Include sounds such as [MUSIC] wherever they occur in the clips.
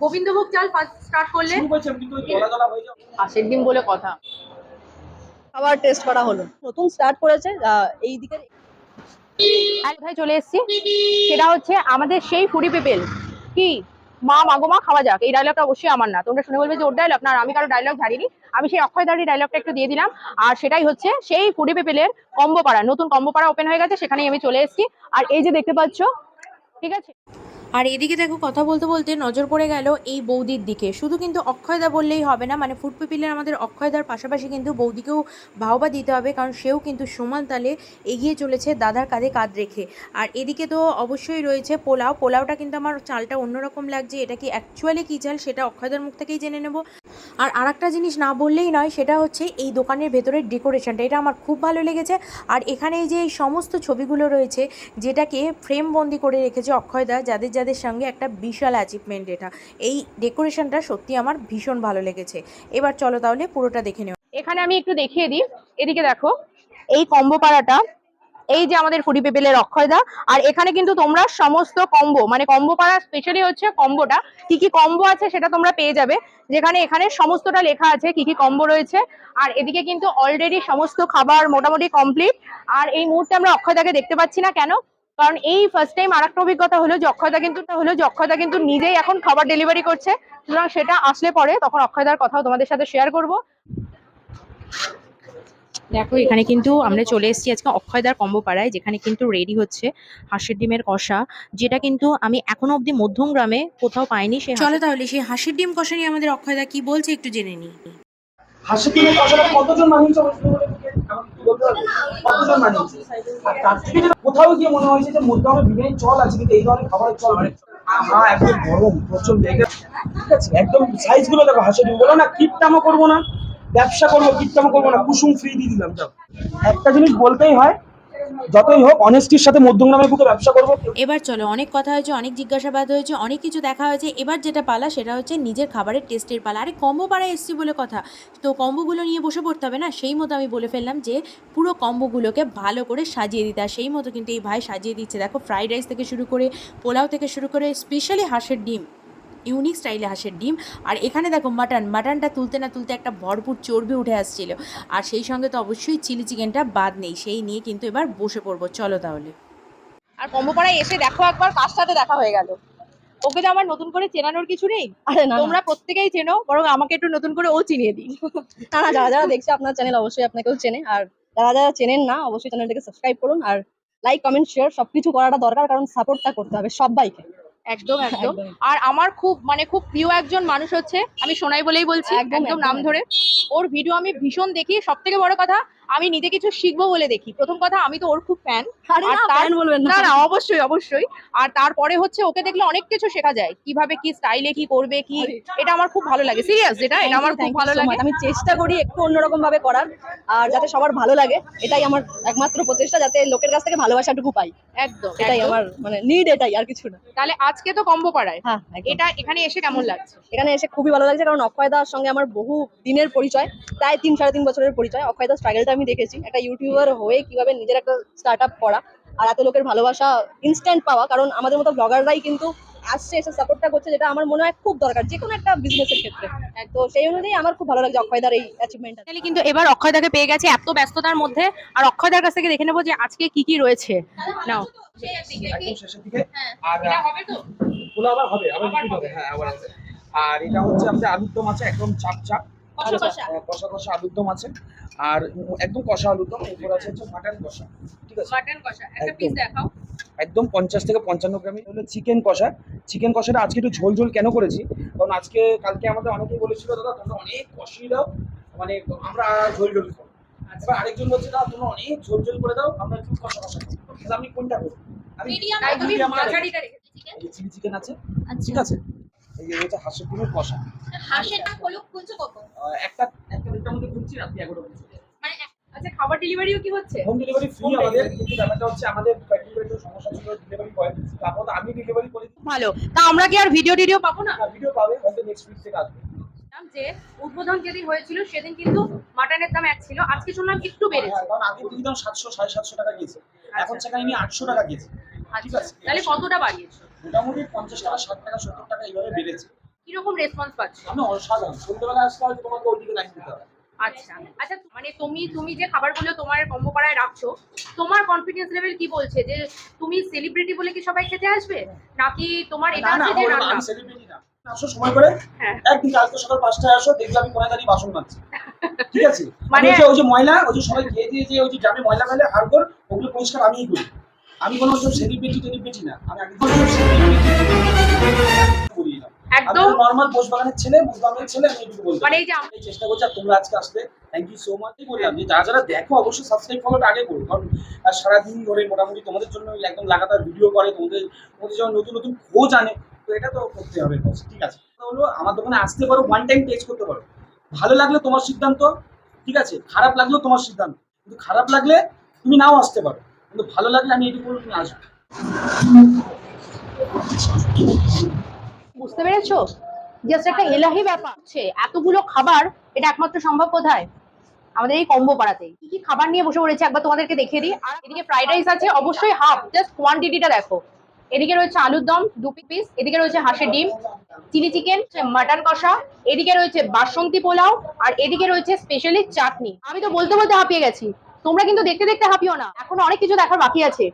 গোবিন্দভোগ চাল first start করলে হাঁসের ডিম বলে কথা। খাবার টেস্ট করা হলো। নতুন স্টার্ট করেছে আহ, এই দিকের আর কোথায় চলে এসেছি। সেটা হচ্ছে আমাদের সেই ফুডি পিপেল। কি? মা মাগো মা খাওয়া যাক। এই ডায়লগটা অবশ্যই আমার না। তোমরা শুনে বলবে যে ওর ডায়লগ না আর আমি কারও ডায়লগ ঝাড়িনি। আমি সেই অক্ষয় দাঁড়িয়ে ডায়লগটা একটু দিয়ে দিলাম। আর সেটাই হচ্ছে সেই ফুডি পিপেলের কম্বো পাড়া। নতুন কম্বো পাড়া ওপেন হয়ে গেছে সেখানেই আমি চলে এসেছি। আর এই যে দেখতে পাচ্ছ ঠিক আছে? আর এদিকে দেখো, কথা বলতে বলতে নজর পড়ে গেল এই বৌদির দিকে। শুধু কিন্তু অক্ষয়দা বললেই হবে না মানে ফুড পিপিলের আমাদের অক্ষয়দার পাশাপাশি কিন্তু বৌদিকেও ভাওবা দিতে হবে, কারণ সেও কিন্তু সমান তালে এগিয়ে চলেছে দাদার কাঁধে কাঁধ রেখে। আর এদিকে তো অবশ্যই রয়েছে পোলাও। পোলাওটা কিন্তু আমার চালটা অন্যরকম লাগছে, এটা কি অ্যাকচুয়ালি কী চাল সেটা অক্ষয়দার মুখ থেকেই জেনে নেব। আর আরেকটা জিনিস না বললেই নয়, সেটা হচ্ছে এই দোকানের ভেতরের ডেকোরেশনটা, এটা আমার খুব ভালো লেগেছে। আর এখানে যে এই সমস্ত ছবিগুলো রয়েছে, যেটাকে ফ্রেম বন্দি করে রেখেছে অক্ষয়দা যাদের যাদের সঙ্গে একটা বিশাল অ্যাচিভমেন্ট এটা। এই ডেকোরেশনটা সত্যি আমার ভীষণ ভালো লেগেছে। এবার চলো তাহলে পুরোটা দেখে নেওয়া এখানে আমি একটু দেখিয়ে দিই। এদিকে দেখো, এই কম্বো পাড়াটা, এই যে আমাদের ফুডি পেপেলের অক্ষয়দা, আর এখানে কিন্তু তোমরা সমস্ত কম্বো মানে কম্বো পাড়া স্পেশালি হচ্ছে কম্বোটা কি কি কম্বো আছে সেটা তোমরা পেয়ে যাবে। যেখানে এখানে সমস্তটা লেখা আছে, কি কি কম্বো রয়েছে। আর এদিকে কিন্তু অলরেডি সমস্ত খাবার মোটামুটি কমপ্লিট আর এই মুহূর্তে আমরা অক্ষয়দাকে দেখতে পাচ্ছি না কেন? কারণ এই ফার্স্ট টাইম আর একটা অভিজ্ঞতা হলো যে অক্ষয়দা কিন্তু হলো যে অক্ষয়দা কিন্তু নিজেই এখন খাবার ডেলিভারি করছে। সুতরাং সেটা আসলে পরে তখন অক্ষয়দার কথাও তোমাদের সাথে শেয়ার করব। দেখো এখানে কিন্তু আমরা চলে এসেছি আজকে অক্ষয়দার কম্বো পাড়ায় যেখানে কিন্তু রেডি হচ্ছে হাঁসের ডিমের কষা যেটা কিন্তু আমি এখনও অবধি মধ্যম গ্রামে কোথাও পাইনি সে চলো তাহলে সেই হাঁসের ডিম কষা নিয়ে আমাদের অক্ষয়দা কি বলছে একটু জেনে নিই। হাসির দিনের কষাটা কতজন পারবে? কতজন মানিয়েছে আর তার থেকে যদি কোথাও গিয়ে মনে হয়েছে যে আমার বিরিয়ানির চল আছে, কিন্তু এই ধরনের খাবারের চল মানে হ্যাঁ একদম গরম প্রচণ্ড ঠিক আছে, একদম সাইজগুলো দেখো, হাসি বলো না, কিপটামো করব না, ব্যবসা করব, কিপটামো করব না, কুসুম ফ্রি দিয়ে দিলাম একটা জিনিস বলতেই হয় যতই হোক অনেস্টির সাথে মধ্যমগ্রামের বুকে ব্যবসা করব। এবার চলো, অনেক কথা হয়েছে, অনেক জিজ্ঞাসাবাদ হয়েছে, অনেক কিছু দেখা হয়েছে। এবার যেটা পালা, সেটা হচ্ছে নিজের খাবারের টেস্টের পালা। আরে কম্বো পাড়ায় এসছি বলে কথা। তো কম্বোগুলো নিয়ে বসে পড়তে হবে না? সেই মতো আমি বলে ফেললাম যে, পুরো কম্বোগুলোকে ভালো করে সাজিয়ে দিতে। সেই মতো কিন্তু এই ভাই সাজিয়ে দিচ্ছে। দেখো ফ্রাইড রাইস থেকে শুরু করে, পোলাও থেকে শুরু করে স্পেশালি হাঁসের ডিম। ইউনিক স্টাইলে হাঁসের ডিম। আর এখানে দেখো মাটন মাটনটা তুলতে না তুলতে একটা ভরপুর চর্বি উঠে আসছিল। আর সেই সঙ্গে তো অবশ্যই চিলি চিকেনটা বাদ নেই সেই নিয়ে কিন্তু এবার বসে পড়ব। চলো তাহলে। আর কম্বোপাড়ায় এসে দেখো একবার কার সাথে দেখা হয়ে গেল। ওকে তো আমার নতুন করে চেনানোর কিছু নেই? আরে না তোমরা প্রত্যেকেই চেনো বরং আমাকে একটু নতুন করে ও চিনিয়ে দিই। না না যারা যারা দেখছে আপনার চ্যানেল অবশ্যই আপনাকেও চেনে। আর যারা যারা চেনেন না অবশ্যই চ্যানেলটাকে সাবস্ক্রাইব করুন। আর লাইক কমেন্ট শেয়ার সবকিছু করাটা দরকার কারণ সাপোর্টটা করতে হবে সবাইকে। [LAUGHS] একদম একদম। আর আমার খুব মানে খুব প্রিয় একজন মানুষ হচ্ছে আমি সোনাই বলেই বলছি একদম, নাম ধরে। ওর ভিডিও আমি ভীষণ দেখি। সব থেকে বড় কথা আমি নিজে কিছু শিখব বলে দেখি। প্রথম কথা আমি তো ওর খুব ফ্যান না না। অবশ্যই অবশ্যই। আর তারপরে হচ্ছে ওকে দেখলে অনেক কিছু শেখা যায়। কীভাবে কি স্টাইলে কি করবে কি এটা আমার খুব ভালো লাগে। সিরিয়াস যেটা? এটা আমার খুব ভালো লাগে। আমি চেষ্টা করি একটু অন্যরকম ভাবে করার আর যাতে সবার ভালো লাগে এটাই আমার একমাত্র প্রচেষ্টা যাতে লোকের কাছ থেকে ভালোবাসাটুকু পাই। একদম এটাই আমার মানে নিড এটাই আর কিছু না। তাহলে আজকে তো কম্বো পাড়ায়। হ্যাঁ এটা এখানে এসে কেমন লাগছে? এখানে এসে খুবই ভালো লাগছে কারণ অক্ষয়দার সঙ্গে আমার বহু দিনের পরিচয় প্রায় তিন সাড়ে তিন বছরের পরিচয়। অক্ষয়দার স্ট্রাগলটা আমি দেখেছি একটা ইউটিউবার হয়ে কীভাবে নিজের একটা স্টার্ট আপ করা আর এত লোকের ভালোবাসা ইনস্ট্যান্ট পাওয়া কারণ আমাদের মতো ব্লগাররাই কিন্তু আসছে এসে সাপোর্টটা করছে যেটা আমার মনে হয় খুব দরকার যে কোনো একটা বিজনেসের ক্ষেত্রে। তো সেই অনুযায়ী আমার খুব ভালো লাগছে অক্ষয়দার এই অ্যাচিভমেন্টটা তাহলে কিন্তু এবার অক্ষয়দাকে পেয়ে গেছে এত ব্যস্ততার মধ্যে আর অক্ষয়দার কাছ থেকে দেখে নেব যে আজকে কি কি রয়েছে। নাও। একদম শেষের দিকে। আর এটা হবে তো? পোলাও আবার হবে আবার আবার repeat হবে। হবে হ্যাঁ আবার হবে। আর এটা হচ্ছে আমাদের আলুর দম আছে একদম চাপ চাপ। কষা কষা। হ্যাঁ, কষা কষা আলুর দম আছে। আর একদম কষা আলুর দম এরপর আছে হচ্ছে মাটন কষা। ঠিক আছে? মাটন কষা। একটা একদম। পিস দেখাও। একদম পঞ্চাশ থেকে পঞ্চান্ন গ্রামের হলো চিকেন কষা। চিকেন কষাটা আজকে একটু ঝোল ঝোল কেন করেছি? কারণ আজকে কালকে আমাদের অনেকেই বলেছিল দাদা তোমরা অনেক কষিয়ে দাও। মানে আমরা ঝোল ঝোল খাব। এবার আরেকজন বলছে দাদা তোমরা অনেক ঝোল ঝোল করে দাও। আমরা একটু কষা কষা খাব আমি কোনটা করব আমি চিলি চিকেন আছে। ঠিক আছে? এই যে এটা হাঁসের ডিমের কষা। হাঁসের হলো আহ, একটা একটা দুটার মধ্যে মানে আচ্ছা খাবার ডেলিভারিও কি হচ্ছে? হোম ডেলিভারি ফ্রি আমাদের কিন্তু ব্যাপারটা হচ্ছে আমাদের সমস্যা ছিল ডেলিভারি বয় তারপর আমি ডেলিভারি করি। ভালো। তা আমরা কি আর ভিডিও টিডিও পাবো না? ভিডিও পাবে হয়তো নেক্সট উইক থেকে আসবে। যে উদ্বোধন যেদিন হয়েছিল সেদিন কিন্তু মাটনের দাম এক ছিল। আজকে শুনলাম একটু বেড়েছে। হ্যাঁ, কারণ আগে দিতাম সাতশো সাড়ে সাতশো টাকা গিয়েছে। এখন সেখানে আমি আটশো টাকা গিয়েছে। ঠিক আচ্ছা। আছে। তাহলে কতটা বাড়িয়েছো? মোটামুটি পঞ্চাশ টাকা ষাট টাকা সত্তর টাকা এইভাবে বেড়েছে। কীরকম রেসপন্স পাচ্ছ? আমি অসাধারণ। সন্ধ্যেবেলা আসতে হয়তো তোমাকে ওইদিকে লাইন দিতে হবে। আচ্ছা। আচ্ছা মানে তুমি তুমি যে খাবারগুলো তোমার কম্বোপাড়ায় রাখছো তোমার কনফিডেন্স লেভেল কি বলছে? যে তুমি সেলিব্রিটি বলে কি সবাই খেতে আসবে? নাকি তোমার এটা আছে যে রান্না? আমি সেলিব্রিটি না। আসো সময় করে। হ্যাঁ। একদিন কালকে সকাল পাঁচটায় আসো দেখবে আমি কোনায় দাঁড়িয়ে বাসন মাজছি। [LAUGHS] ঠিক আছে? মানে- ওই যে- ওই যে ময়লা ওই যে সবাই খেয়ে দিয়ে যে ওই যে গ্রামে ময়লা ফেলে হাড়গোড় ওগুলো পরিষ্কার আমিই করি। আমি কোনো সেলিব্রিটি টেলিব্রিটি না আমি আগে কোনো একদম। নর্মাল ছেলে ছেলে আমি এটুকু বলতে মানে এই যে আম- চেষ্টা করছি আর তোমরা আজকে আসলে থ্যাংক ইউ সো মাচ বললাম যে যারা যারা দেখো অবশ্যই সাবস্ক্রাইব ফলোটা আগে করো। কারণ সারাদিন ধরে মোটামুটি তোমাদের জন্য একদম লাগাতার ভিডিও করে তোমাদের তোমাদের যখন নতুন নতুন খোঁজ আনে তো এটা তো করতে হবে ঠিক আছে? হলো আমার দোকানে আসতে পারো ওয়ান টাইম টেস্ট করতে পারো। ভালো লাগলে তোমার সিদ্ধান্ত ঠিক আছে? খারাপ লাগলেও তোমার সিদ্ধান্ত। কিন্তু খারাপ লাগলে তুমি নাও আসতে পারো। কিন্তু ভালো লাগলে আমি এটুকু তুমি আসবে। বুঝতে পেরেছ? জাস্ট একটা এলাহি ব্যাপার হচ্ছে, এতগুলো খাবার, এটা একমাত্র সম্ভব কোথায়? আমাদের এই কম্বো পাড়াতেই। কি কি খাবার নিয়ে বসে পড়েছে একবার তোমাদেরকে দেখিয়ে দিই। আর এদিকে ফ্রাইড রাইস আছে, অবশ্যই হাফ জাস্ট কোয়ান্টিটিটা দেখো। এদিকে রয়েছে আলুর দম, দু পিস এদিকে রয়েছে হাঁসের ডিম, চিলি চিকেন মাটন কষা, এদিকে রয়েছে বাসন্তী পোলাও, আর এদিকে রয়েছে স্পেশালি চাটনি। আমি তো বলতে বলতে হাঁপিয়ে গেছি। তোমরা কিন্তু দেখতে দেখতে হাঁপিও না। এখনও অনেক কিছু দেখার বাকি আছে।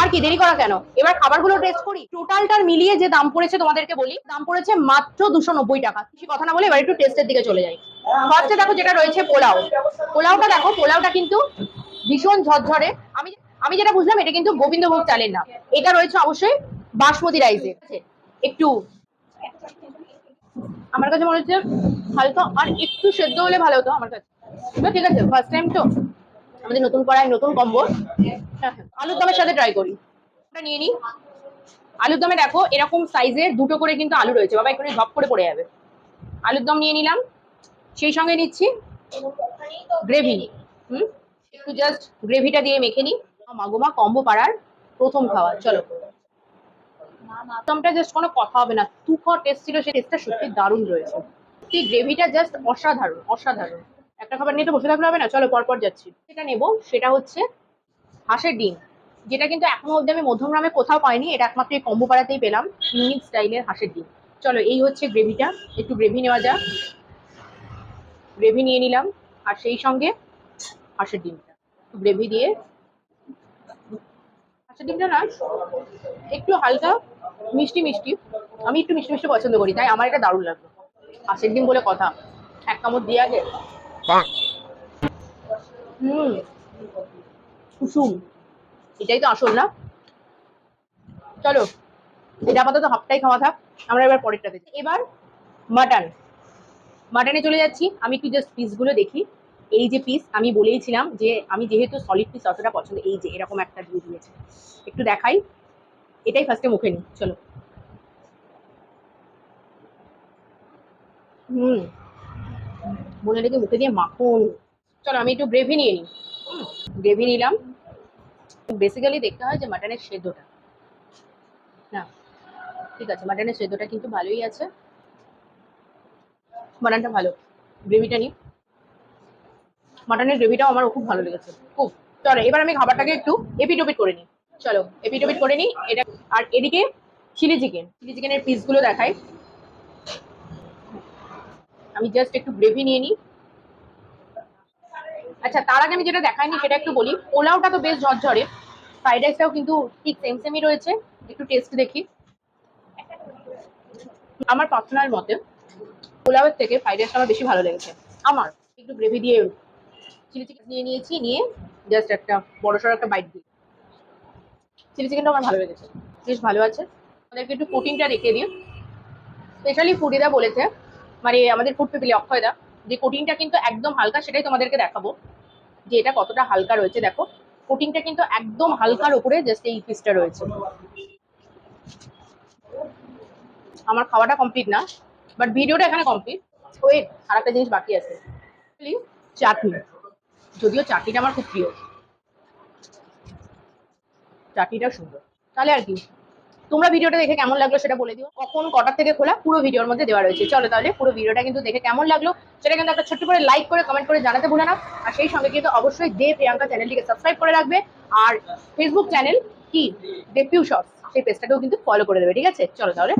আর কি, দেরি করা কেন? এবার খাবারগুলো টেস্ট করি। টোটালটার মিলিয়ে যে দাম পড়েছে তোমাদেরকে বলি, দাম পড়েছে মাত্র দুশো নব্বই টাকা। কিছু কথা না বলে এবার একটু টেস্টের দিকে চলে যাই। ফার্স্টে দেখো যেটা রয়েছে পোলাও। পোলাওটা দেখো, পোলাওটা কিন্তু ভীষণ ঝরঝরে। আমি আমি যেটা বুঝলাম, এটা কিন্তু গোবিন্দভোগ চালের না এটা রয়েছে অবশ্যই বাসমতি রাইসে একটু আমার কাছে মনে হচ্ছে হালকা আর একটু সেদ্ধ হলে ভালো হতো আমার কাছে। ঠিক আছে ফার্স্ট টাইম তো। আমাদের নতুন কড়াই নতুন কম্বো আলুর দমের সাথে ট্রাই করি। ওটা নিয়ে নিই। আলুর দমে দেখো, এরকম সাইজের দুটো করে কিন্তু আলু রয়েছে। বাবা, এখানে ঝপ করে পড়ে যাবে। আলুর দম নিয়ে নিলাম। সেই সঙ্গে নিচ্ছি গ্রেভি হুম? একটু জাস্ট গ্রেভিটা দিয়ে মেখে নিই। মাগোমা কম্বো পাড়ার প্রথম খাওয়া চলো। দমটা জাস্ট কোনো কথা হবে না। তুখো টেস্ট ছিল, সেই টেস্টটা সত্যি দারুণ রয়েছে। সেই গ্রেভিটা জাস্ট অসাধারণ অসাধারণ। একটা খাবার নিয়ে তো বসে থাকলে হবে না, চলো পরপর যাচ্ছি। যেটা নেব সেটা হচ্ছে হাঁসের ডিম, যেটা কিন্তু এখনও অবধি আমি মধ্যমগ্রামে কোথাও পাইনি, এটা একমাত্র এই কম্বো পাড়াতেই পেলাম, ইউনিক স্টাইলের হাঁসের ডিম। চলো, এই হচ্ছে গ্রেভিটা, একটু গ্রেভি নেওয়া যাক। গ্রেভি নিয়ে নিলাম, আর সেই সঙ্গে হাঁসের ডিমটা। গ্রেভি দিয়ে। হাঁসের ডিমটা না, একটু হালকা মিষ্টি মিষ্টি, আমি একটু মিষ্টি মিষ্টি পছন্দ করি, তাই আমার এটা দারুণ লাগল। হাঁসের ডিম বলে কথা। এক কামড় দিয়ে আগে। হুম। কুসুম। এটাই তো আসল না? চলো, এটা আপাতত হাফটাই খাওয়া থাক, আমরা এবার পরেরটাতে যাই। এবার মাটন। মাটনে চলে যাচ্ছি। আমি একটু জাস্ট পিসগুলো দেখি। এই যে পিস আমি বলেইছিলাম যে আমি যেহেতু সলিড পিস অতটা পছন্দ, এই যে এরকম একটা দিয়ে দিয়েছে। একটু দেখাই। এটাই ফার্স্টে মুখে নিই, চলো। হুম। মনে রেখে মুখে দিয়ে মাখন। চলো আমি একটু গ্রেভি নিয়ে নিই। গ্রেভি নিলাম। বেসিক্যালি দেখতে হয় যে মাটনের সেদ্ধটা। না, ঠিক আছে মাটনের সেদ্ধটা কিন্তু ভালোই আছে। মাটনটা ভালো। গ্রেভিটা নিই। মাটনের গ্রেভিটাও আমার খুব ভালো লেগেছে। খুব। চলো, এবার আমি খাবারটাকে একটু এপিটোপিট করে নিই। চলো, এপিটোপিট করে নিই। এটা আর এদিকে চিলি চিকেন চিলি চিকেনের পিসগুলো দেখাই। আমি জাস্ট একটু গ্রেভি নিয়ে নিই। আচ্ছা তার আগে আমি যেটা দেখাইনি, সেটা একটু বলি। পোলাওটা তো বেশ ঝরঝরে। ফ্রাইড রাইসটাও কিন্তু ঠিক সেম সেমই রয়েছে। একটু টেস্ট দেখি। আমার পার্সোনাল মতে, পোলাওয়ের থেকে ফ্রাইড রাইসটা আমার বেশি ভালো লেগেছে। আমার একটু গ্রেভি দিয়ে চিলি চিকেন নিয়ে নিয়েছি, নিয়ে জাস্ট একটা বড় সড়ো একটা বাইট দিই। চিলি চিকেনটা আমার ভালো লেগেছে। বেশ ভালো আছে। আমাদেরকে একটু প্রোটিনটা রেখে দিই। স্পেশালি ফুডিদা বলেছে মানে আমাদের ফুড পিপিলি অক্ষয়দা যে কোটিংটা কিন্তু একদম হালকা সেটাই তোমাদেরকে দেখাবো। যে এটা কতটা হালকা রয়েছে, দেখো। কোটিংটা কিন্তু একদম হালকার উপরে জাস্ট এই পিসটা রয়েছে। আমার খাওয়াটা কমপ্লিট না বাট ভিডিওটা এখানে কমপ্লিট ওয়েট আর একটা জিনিস বাকি আছে। চাটনি। যদিও চাটনিটা আমার খুব প্রিয়। চাটনিটা সুন্দর। তাহলে আর কি? তোমরা ভিডিওটা দেখে কেমন লাগল সেটা বলে দিও। কখন কটার থেকে খোলা পুরো ভিডিওর মধ্যে দেওয়া রয়েছে। চলো তাহলে পুরো ভিডিওটা কিন্তু দেখে কেমন লাগল, সেটা কিন্তু একটা ছোট্ট করে লাইক করে কমেন্ট করে জানাতে ভুলে না। আর সেই সঙ্গে কিন্তু অবশ্যই দে প্রিয়াঙ্কা চ্যানেলটিকে সাবস্ক্রাইব করে রাখবে। আর ফেসবুক চ্যানেল কি? দেপিউ শর্টস সেই পেজটাকেও কিন্তু ফলো করে দেবে, ঠিক আছে? চলো তাহলে